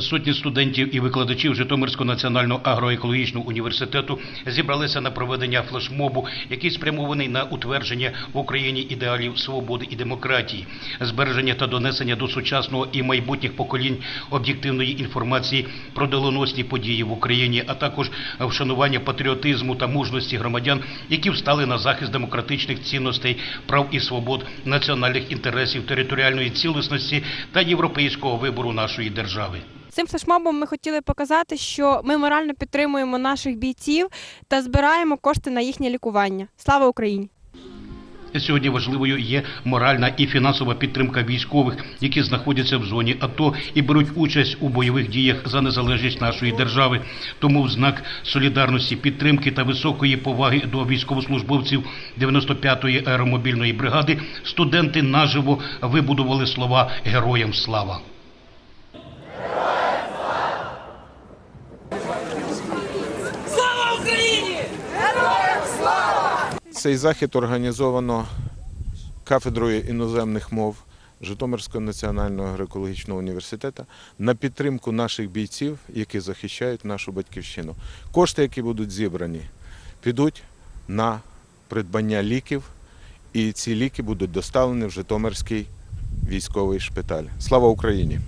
Сотні студентів і викладачів Житомирського національного агроекологічного університету зібралися на проведення флешмобу, який спрямований на утвердження в Україні ідеалів свободи і демократії, збереження та донесення до сучасного і майбутніх поколінь об'єктивної інформації про доленосні події в Україні, а також вшанування патріотизму та мужності громадян, які встали на захист демократичних цінностей, прав і свобод, національних інтересів, територіальної цілісності та європейського вибору нашої держави. Цим флешмобом ми хотіли показати, що ми морально підтримуємо наших бійців та збираємо кошти на їхнє лікування. Слава Україні! Сьогодні важливою є моральна і фінансова підтримка військових, які знаходяться в зоні АТО і беруть участь у бойових діях за незалежність нашої держави. Тому в знак солідарності, підтримки та високої поваги до військовослужбовців 95-ї аеромобільної бригади студенти наживо вибудували слова Героям слава. Слава Україні! Цей захід організовано кафедрою іноземних мов Житомирського національного агроекологічного університету на підтримку наших бійців, які захищають нашу батьківщину. Кошти, які будуть зібрані, підуть на придбання ліків, і ці ліки будуть доставлені в Житомирський військовий шпиталь. Слава Україні!